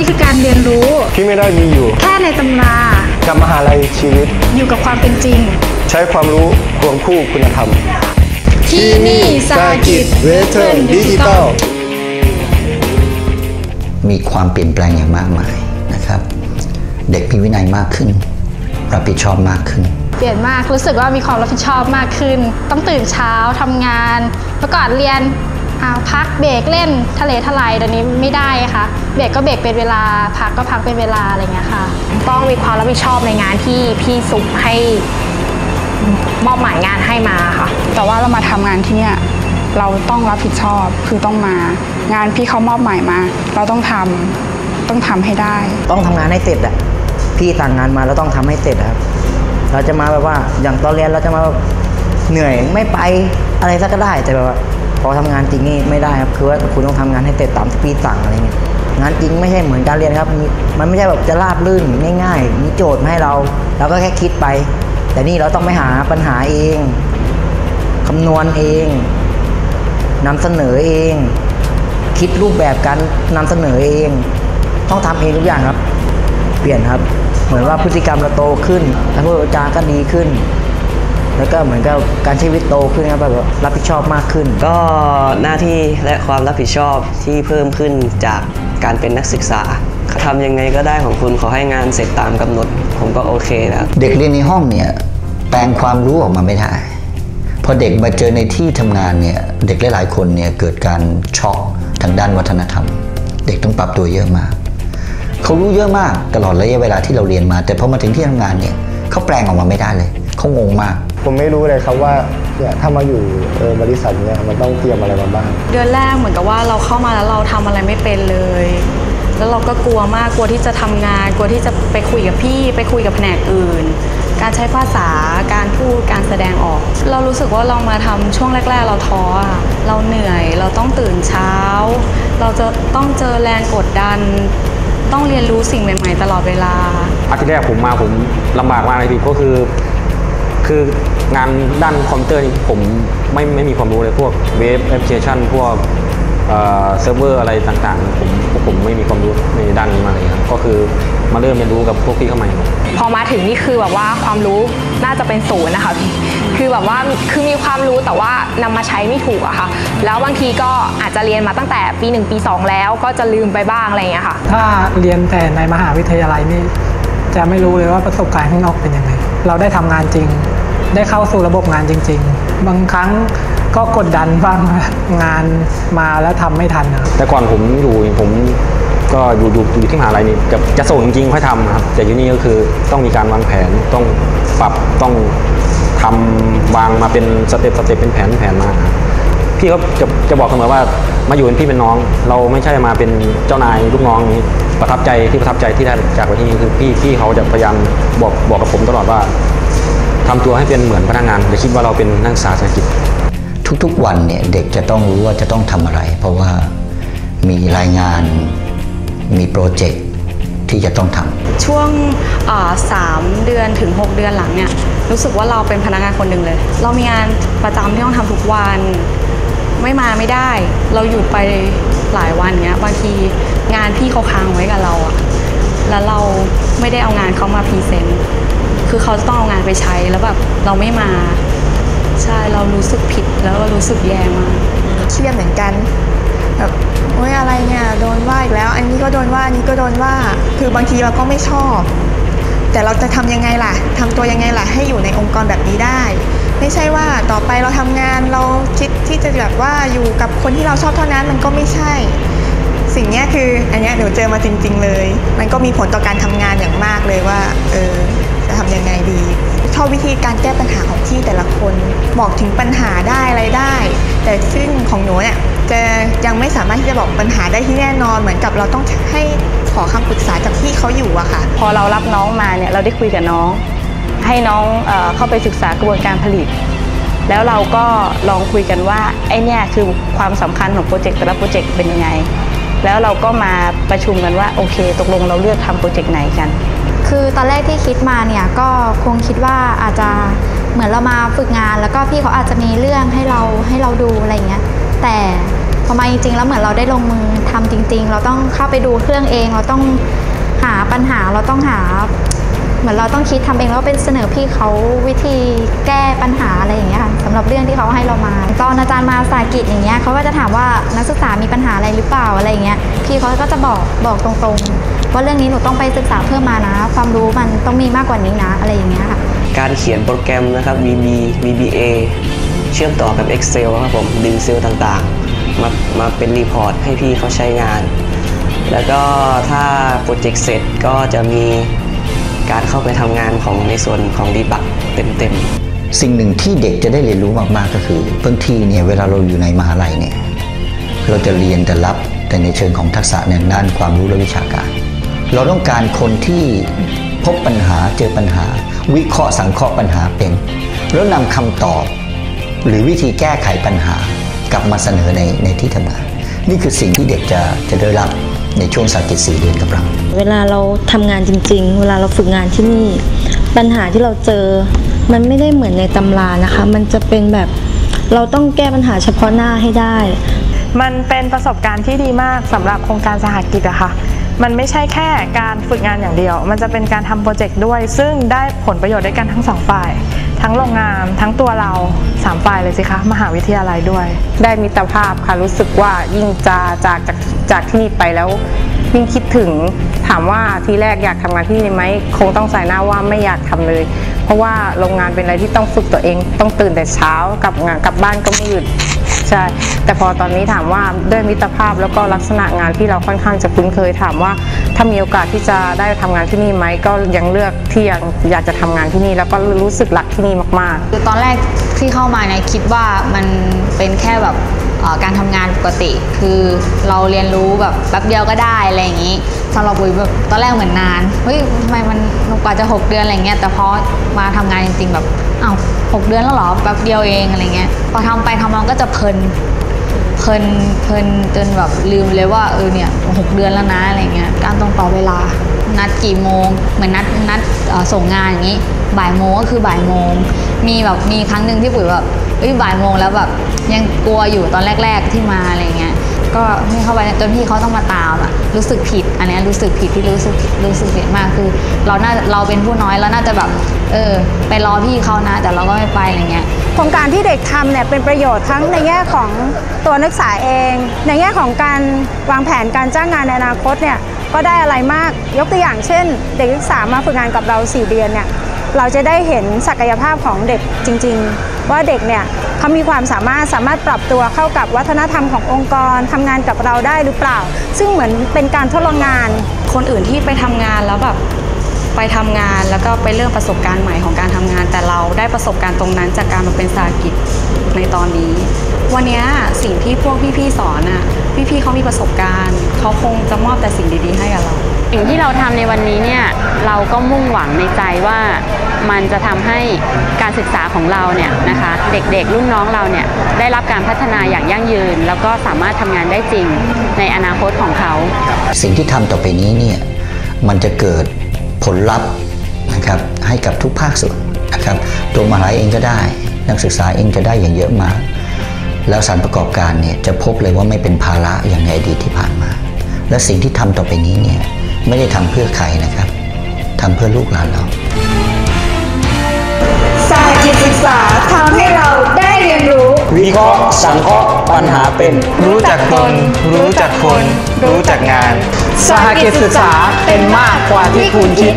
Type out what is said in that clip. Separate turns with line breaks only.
นี่คือการเรียนรู้
ที่ไม่ได้มีอยู่
แค่ในตำรา
กับมหาลัยชีวิต
อยู่กับความเป็นจริง
ใช้ความรู้ควงคู่คุณธรรม
ที่นี่สากิจ
เวเทิร์นดิจิตอล
มีความเปลี่ยนแปลงอย่างมากมายนะครับ เด็กมีวินัยมากขึ้น รับผิดชอบมากขึ้น
เปลี่ยนมากรู้สึกว่ามีความรับผิดชอบมากขึ้น ต้องตื่นเช้าทำงานเมื่อก่อนเรียนอ่า พักเบรกเล่นทะเลทลายเดี๋ยวนี้ไม่ได้ค่ะ เบรกก็เบรกเป็นเวลา พักก็พักเป็นเวลาอะไรอย่างเงี้ยค่ะ
ต้องมีความรับผิดชอบในงานที่พี่ซุปให้มอบหมายงานให้มาค่ะ
แต่ว่าเรามาทำงานที่เนี่ยเราต้องรับผิดชอบคือต้องมา งานพี่เขามอบหมายมา เราต้องทำต้องทำให้ได้
ต้องทำงานให้เสร็จอะพี่สั่งงานมาแล้วต้องทำให้เสร็จอะครับ เราจะมาแบบว่าอย่างตอนเรียนเราจะมาแบบเหนื่อยไม่ไปอะไรสักก็ได้แต่แบบว่า พอทำงานจริงนี่ไม่ได้ครับคือว่าคุณต้องทำงานให้เสร็จตามที่พี่สั่งอะไรเงี้ยงานจริงไม่ใช่เหมือนการเรียนครับม,มันไม่ใช่แบบจะราบลื่นง่ายๆ มีโจทย์มาให้เราเราก็แค่คิดไป แต่นี่เราต้องไปหาปัญหาเองคำนวณเองนำเสนอเอง คิดรูปแบบการนำเสนอเอง ต้องทำเองทุกอย่างครับ เปลี่ยนครับ เหมือนว่าพฤติกรรมเราโตขึ้นแล้วพูดจาก็ดีขึ้น แล้วก็เหมือนกับการใช้ชีวิตโตขึ้นครับแบบว่ารับผิดชอบมากขึ้น
ก็หน้าที่และความรับผิดชอบที่เพิ่มขึ้นจากการเป็นนักศึกษาทำยังไงก็ได้ของคุณขอให้งานเสร็จตามกำหนด ผมก็โอเคแล้ว
เด็กเรียนในห้องเนี่ยแปลงความรู้ออกมาไม่ได้พอเด็กมาเจอในที่ทำงานเนี่ยเด็กหลายๆคนเนี่ยเกิดการช็อกทางด้านวัฒนธรรม เด็กต้องปรับตัวเยอะมากเขารู้เยอะมากตลอดระยะเวลาที่เราเรียนมา แต่พอมาถึงที่ทำงานเนี่ยเขาแปลงออกมาไม่ได้เลยเขางงมาก
ผมไม่รู้เลยครับว่าเนี่ยถ้ามาอยู่เออบริษัทเนี่ยมันต้องเตรียมอะไรมาบ้าง
เดือนแรกเหมือนกับว่าเราเข้ามาแล้วเราทำอะไรไม่เป็นเลย แล้วเราก็กลัวมากกลัวที่จะทำงาน กลัวที่จะไปคุยกับพี่ ไปคุยกับแผนกอื่น การใช้ภาษาการพูดการแสดงออก เรารู้สึกว่าเรามาทำช่วงแรก ๆ เราท้ออะเราเหนื่อยเราต้องตื่นเช้า เราจะต้องเจอแรงกดดันต้องเรียนรู้สิ่งใหม่ ๆ ตลอดเวลา
อาทิตย์แรกผมมาผมลำบากมากเลยพี่ก็คือ คืองานด้านคอมพิวเตอร์นี่ผมไม่ไม่มีความรู้เลยพวกเว็บแอปพลิเคชันพวกเอ่อเซิร์ฟเวอร์อะไรต่างๆ ผมพวกผมไม่มีความรู้ในด้านนี้มาเลยครับก็คือมาเริ่มเรียนรู้กับพวกพี่เข้ามาครับ
พอมาถึงนี่คือแบบว่าความรู้น่าจะเป็นศูนย์นะคะพี่คือแบบว่าคือมีความรู้แต่ว่านำมาใช้ไม่ถูกอะค่ะ แล้วบางทีก็อาจจะเรียนมาตั้งแต่ปี 1 ปี 2 แล้วก็จะลืมไปบ้างอะไรอย่างเงี้ยค่ะ
ถ้าเรียนแต่ในมหาวิทยาลัยนี่จะไม่รู้เลยว่าประสบการณ์ข้างนอกเป็นยังไง เราได้ทำงานจริง ได้เข้าสู่ระบบงานจริง ๆ บางครั้งก็กดดันบ้างงานมาแล้วทำไม่ทันนะ
แต่ก่อนผมอยู่ผมก็อยู่อยู่อยู่ที่มหาลัยนี่จะจะส่งจริงๆค่อยทำครับแต่อยู่นี่ก็คือต้องมีการวางแผนต้องปรับต้องทำวางมาเป็นสเต็ปสเต็ปเป็นแผนแผนมาพี่ก็จะจะบอกเสมอว่ามาอยู่เป็นพี่เป็นน้อง เราไม่ใช่มาเป็นเจ้านายลูกน้องนี้ประทับใจที่ประทับใจที่ได้จากวันที่นี่คือพี่พี่เขาจะพยายามบอกบอกกับผมตลอดว่า ทำตัวให้เป็นเหมือนพนักงานอย่าคิดว่าเราเป็นนักศึกษาเศรษฐกิจ
ทุกๆวันเนี่ยเด็กจะต้องรู้ว่าจะต้องทำอะไร เพราะว่ามีรายงานมีโปรเจกต์ที่จะต้องทำ
ช่วงเอ่อสามเดือนถึง 6 เดือนหลังเนี่ยรู้สึกว่าเราเป็นพนักงานคนหนึ่งเลย เรามีงานประจำที่ต้องทำทุกวันไม่มาไม่ได้ เราหยุดไปหลายวันเนี้ยบางทีงานพี่เขาค้างไว้กับเราอะแล้วเราไม่ได้เอางานเขามาพรีเซนต์ คือเขาจะต้องเอางานไปใช้แล้วแบบเราไม่มา ใช่เรารู้สึกผิดแล้วก็รู้สึกแย่มาก
เครียดเหมือนกันแบบโอ๊ยอะไรเนี่ยโดนว่าอีกแล้ว อันนี้ก็โดนว่าอันนี้ก็โดนว่า คือบางทีเราก็ไม่ชอบ แต่เราจะทำยังไงล่ะทำตัวยังไงล่ะให้อยู่ในองค์กรแบบนี้ได้ ไม่ใช่ว่าต่อไปเราทำงานเราคิดที่จะแบบว่าอยู่กับคนที่เราชอบเท่านั้นมันก็ไม่ใช่ สิ่งนี้คืออันนี้หนูเจอมาจริง ๆ เลย มันก็มีผลต่อการทำงานอย่างมากเลยว่าเออจะทำยังไงดีชอบวิธีการแก้ปัญหาของที่แต่ละคนบอกถึงปัญหาได้อะไรได้ แต่ซึ่งของหนูเนี่ยจะยังไม่สามารถที่จะบอกปัญหาได้ที่แน่นอน เหมือนกับเราต้องให้ขอคำปรึกษาจากที่เขาอยู่อะค่ะ
พอเรารับน้องมาเนี่ยเราได้คุยกับน้อง ให้น้องเออเข้าไปศึกษากระบวนการผลิต แล้วเราก็ลองคุยกันว่าไอเนี่ยคือความสำคัญของโปรเจกต์แต่ละโปรเจกต์เป็นยังไง แล้วเราก็มาประชุมกันว่าโอเค ตกลงเราเลือกทำโปรเจกต์ไหนกัน
คือตอนแรกที่คิดมาเนี่ยก็คงคิดว่าอาจจะเหมือนเรามาฝึกงาน แล้วก็พี่เขาอาจจะมีเรื่องให้เราให้เราดูอะไรเงี้ยแต่พ
อมาจริงๆแล้วเหมือนเราได้ลงมือทำจริง ๆ เราต้องเข้าไปดูเครื่องเอง เราต้องหาปัญหาเราต้องหา เหมือนเราต้องคิดทำเองแล้วเป็นเสนอพี่เขาวิธีแก้ปัญหาอะไรอย่างเงี้ยค่ะสำหรับเรื่องที่เขาให้เรามาตอนอาจารย์มาสากิจอย่างเงี้ยเขาก็จะถามว่านักศึกษามีปัญหาอะไรหรือเปล่าอะไรอย่างเงี้ยพี่เขาก็จะบอกบอกตรงๆ ว่าเรื่องนี้หนูต้องไปศึกษาเพิ่มมานะ ความรู้มันต้องมีมากกว่านี้นะอะไรอย่างเงี้ยค่ะ
การเขียนโปรแกรมนะครับ VB VBA เชื่อมต่อกับ Excel ครับผมดึงเซลล์ต่างๆ มามาเป็นรีพอร์ตให้พี่เขาใช้งาน แล้วก็ถ้าโปรเจกต์เสร็จก็จะมี การเข้าไปทำงานของในส่วนของดีบักเต็มๆ
สิ่งหนึ่งที่เด็กจะได้เรียนรู้มากๆก็คือบางทีเนี่ยเวลาเราอยู่ในมหาลัยเนี่ยเราจะเรียนแต่รับแต่ในเชิงของทักษะในด้านความรู้และวิชาการ เราต้องการคนที่พบปัญหาเจอปัญหา วิเคราะห์สังเคราะห์ปัญหาเป็น แล้วนำคำตอบ หรือวิธีแก้ไขปัญหากลับมาเสนอในในที่ทำงาน นี่คือสิ่งที่เด็กจะจะได้รับ ในช่วงสากิจสี่เดือนกับเรา
เวลาเราทำงานจริง ๆ เวลาเราฝึกงานที่นี่ ปัญหาที่เราเจอ มันไม่ได้เหมือนในตำรานะคะ มันจะเป็นแบบเราต้องแก้ปัญหาเฉพาะหน้าให้ได้
มันเป็นประสบการณ์ที่ดีมากสำหรับโครงการสหกิจอะค่ะมันไม่ใช่แค่การฝึกงานอย่างเดียว มันจะเป็นการทำโปรเจกต์ด้วย ซึ่งได้ผลประโยชน์ด้วยกันทั้งสองฝ่าย ทั้งโรงงาน ทั้งตัวเราสามฝ่ายเลยสิคะ มหาวิทยาลัยด้วย
ได้มิตรภาพค่ะ รู้สึกว่ายิ่งจะจากจาก จากที่นี่ไปแล้วยิ่งคิดถึงถามว่าทีแรกอยากทำงานที่นี่ไหมคงต้องใส่หน้าว่าไม่อยากทำเลย เพราะว่าโรงงานเป็นอะไรที่ต้องฝึกตัวเอง ต้องตื่นแต่เช้ากลับงานกลับบ้านก็มืดใช่แต่พอตอนนี้ถามว่าด้วยมิตรภาพแล้วก็ลักษณะงานที่เราค่อนข้างจะคุ้นเคยถามว่าถ้ามีโอกาสที่จะได้ทำงานที่นี่ไหมก็ยังเลือกที่ยังอยากจะทำงานที่นี่ แล้วก็รู้สึกรักที่นี่มากๆ
คือตอนแรกที่เข้ามาเนี่ยคิดว่ามันเป็นแค่แบบ การทำงานปกติ คือเราเรียนรู้แบบแป๊บเดียวก็ได้อะไรอย่างนี้สำหรับปุ๋ยแบบตอนแรกเหมือนนานเฮ้ยทำไมมันกว่าจะ 6 เดือนอะไรเงี้ยแต่พอมาทำงานจริง ๆ แบบอ้าวหกเดือนแล้วหรอแป๊บเดียวเองอะไรเงี้ยพอทำไปทำมาก็จะเพลินเพลินเพลินจนแบบลืมเลยว่าเออเนี่ยหกเดือนแล้วนะอะไรเงี้ยการตรงต่อเวลานัดกี่โมง เหมือนนัดนัดส่งงานอย่างนี้ บ่ายโมงก็คือบ่ายโมง มีแบบมีครั้งหนึ่งที่ปุ๋ยแบบ เอ้ยบ่ายโมงแล้วแบบยังกลัวอยู่ตอนแรก ๆที่มาอะไรเงี้ยก็ไม่เข้าไปจนพี่เขาต้องมาตามอะรู้สึกผิด อันนี้รู้สึกผิดที่รู้สึกรู้สึกผิดมากคือ เราน่าเราเป็นผู้น้อยแล้วน่าจะแบบ เออ ไปรอพี่เขานะ แต่เราก็ไม่ไปอะไรเงี้ย
โครงการที่เด็กทำเนี่ยเป็นประโยชน์ทั้งในแง่ของตัวนักศึกษาเอง ในแง่ของการวางแผนการจ้างงานในอนาคตเนี่ยก็ได้อะไรมากยกตัวอย่างเช่น เด็กนักศึกษามาฝึกงานกับเรา 4 เดือนเนี่ย เราจะได้เห็นศักยภาพของเด็กจริง ๆ ว่าเด็กเนี่ยเขามีความสามารถสามารถปรับตัวเข้ากับวัฒนธรรมขององค์กรทำงานกับเราได้หรือเปล่า ซึ่งเหมือนเป็นการทดลองงาน
คนอื่นที่ไปทำงานแล้วแบบไปทำงานแล้วก็ไปเรื่องประสบการณ์ใหม่ของการทำงาน แต่เราได้ประสบการณ์ตรงนั้นจากการมาเป็นสากิจในตอนนี้ วันนี้สิ่งที่พวกพี่ๆสอนอะพี่ๆเขามีประสบการณ์เขาคงจะมอบแต่สิ่งดีๆ ให้กับเรา
สิ่งที่เราทำในวันนี้เนี่ยเราก็มุ่งหวังในใจว่ามันจะทำให้การศึกษาของเราเนี่ยนะคะเด็กๆรุ่นน้องเราเนี่ยได้รับการพัฒนาอย่างยั่งยืน แล้วก็สามารถทำงานได้จริงในอนาคตของเขา
สิ่งที่ทำต่อไปนี้เนี่ยมันจะเกิดผลลัพธ์นะครับให้กับทุกภาคส่วนนะครับตัวมหาลัยเองก็ได้ นักศึกษาเองจะได้อย่างเยอะมาก แล้วสารประกอบการเนี่ยจะพบเลยว่าไม่เป็นภาระอย่างในอดีตที่ผ่านมา และสิ่งที่ทำต่อไปนี้เนี่ย ไม่ได้ทำเพื่อใครนะครับทำเพื่อลูกหลานเรา
สายจิตศึกษาทำให้เราได้เรียนรู้
วิเคราะห์สังเคราะห์ปัญหาเป็น รู้จักตนรู้จักคน รู้จักงาน
สหกิจศึกษาเป็นมากกว่าที่คุณคิด